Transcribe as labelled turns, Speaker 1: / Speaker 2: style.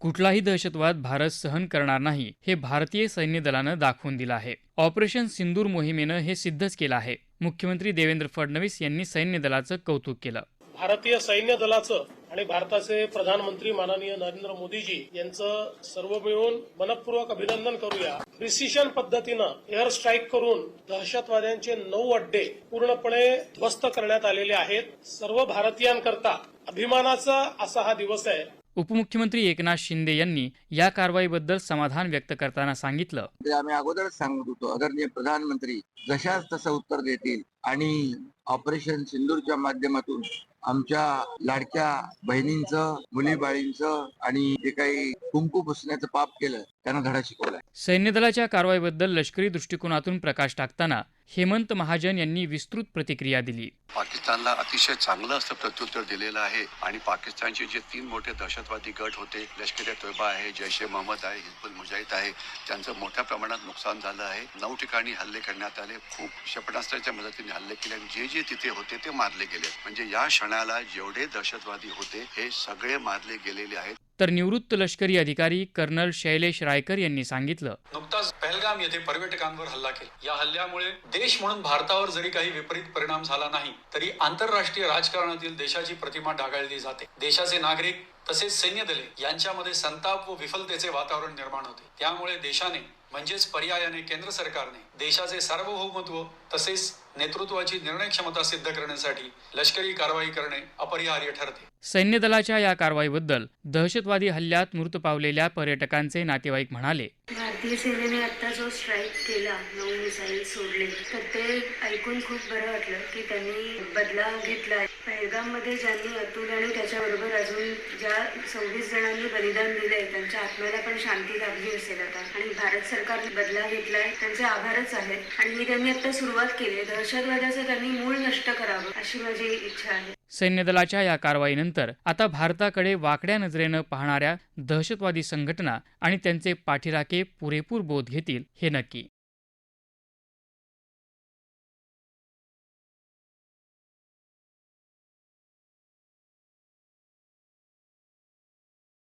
Speaker 1: कुठलाही दहशतवाद भारत सहन करणार नाही हे भारतीय सैन्य दलानं दाखवून दिलं आहे. ऑपरेशन सिंदूर मोहिमेनं हे सिद्धच केलं आहे. मुख्यमंत्री देवेंद्र फडणवीस यांनी सैन्य दलाचं कौतुक केलं.
Speaker 2: भारतीय सैन्य दलाचं आणि भारताचे प्रधानमंत्री माननीय नरेंद्र मोदीजी यांचं सर्व मिळून मनपूर्वक अभिनंदन करूया. प्रिसिशन पद्धतीनं एअर स्ट्राईक करून दहशतवाद्यांचे नऊ अड्डे पूर्णपणे ध्वस्त करण्यात आलेले आहेत. सर्व भारतीयांकरता अभिमानाचा असा हा दिवस आहे.
Speaker 1: उपमुख्यमंत्री एकनाथ शिंदे यांनी या कारवाईबद्दल समाधान व्यक्त करताना सांगितलं.
Speaker 3: ते आम्ही अगोदरच सांगत होतो आदरणीय प्रधानमंत्री जशाच तसं उत्तर देतील आणि ऑपरेशन सिंदूरच्या माध्यमातून आमच्या लाडक्या बहिणींचं मुलीबाळींचं आणि जे काही कुंकू पुसण्याचं पाप केलं त्यांना धडा शिकवलाय.
Speaker 1: सैन्य दलाच्या कारवाईबद्दल लष्करी दृष्टिकोनातून प्रकाश टाकताना हेमंत महाजन यांनी विस्तृत प्रतिक्रिया दिली.
Speaker 4: पाकिस्तानला अतिशय चांगलं असं प्रत्युत्तर दिलेलं आहे आणि पाकिस्तानचे जे तीन मोठे दहशतवादी गट होते लष्कर ए तोयबा आहे जैश ए मोहम्मद आहे हिजबुल मुजाहिद आहे त्यांचं मोठ्या प्रमाणात नुकसान झालं आहे. नऊ ठिकाणी हल्ले करण्यात आले खूप क्षेपणास्त्राच्या मदतीने हल्ले केले आणि जे जे तिथे होते ते मारले गेले. म्हणजे या क्षणाला जेवढे दहशतवादी होते हे सगळे मारले गेलेले आहेत.
Speaker 1: तर निवृत्त लष्करी अधिकारी कर्नल शैलेश रायकर यांनी सांगितलं.
Speaker 5: नुकताच पहलगाम येथे पर्यटकांवर हल्ला केला. या हल्ल्यामुळे देश म्हणून भारतावर जरी काही विपरीत परिणाम झाला नाही तरी आंतरराष्ट्रीय राजकारणातील देशाची प्रतिमा डागाळली जाते. देशाचे नागरिक तसेच सैन्य दले यांच्यामध्ये संताप व विफलतेचे वातावरण निर्माण होते. त्यामुळे देशाने म्हणजेच पर्यायाने केंद्र सरकारने देशाचे सार्वभौमत्व तसेच नेतृत्वाची निर्णय क्षमता सिद्ध करण्यासाठी लष्करी कारवाई करणे अपरिहार्य ठरते.
Speaker 1: सैन्य दलाच्या या कारवाईबद्दल दहशतवादी हल्ल्यात मृत पावलेल्या पर्यटकांचे नातेवाईक म्हणाले
Speaker 6: भारतीय सेनेने आत्ता जो स्ट्राईक केला नऊ मिसाईल सोडले तर ते ऐकून खूप बरं वाटलं की त्यांनी बदला घेतला पहिगाममध्ये ज्यांनी अतुल आणि त्याच्याबरोबर अजून ज्या सव्वीस जणांनी बलिदान दिलंय त्यांच्या आत्म्याला पण शांती लाभली असेल आता. आणि भारत सरकारने बदला घेतलाय त्यांचे आभारच आहेत. आणि ही त्यांनी आता सुरुवात केली आहे. दहशतवादाचं त्यांनी मूळ नष्ट करावं अशी माझी इच्छा आहे.
Speaker 1: सैन्यदलाच्या या कारवाईनंतर आता भारताकडे वाकड्या नजरेनं पाहणाऱ्या दहशतवादी संघटना आणि त्यांचे पाठीराखे पुरेपूर बोध घेतील हे नक्की.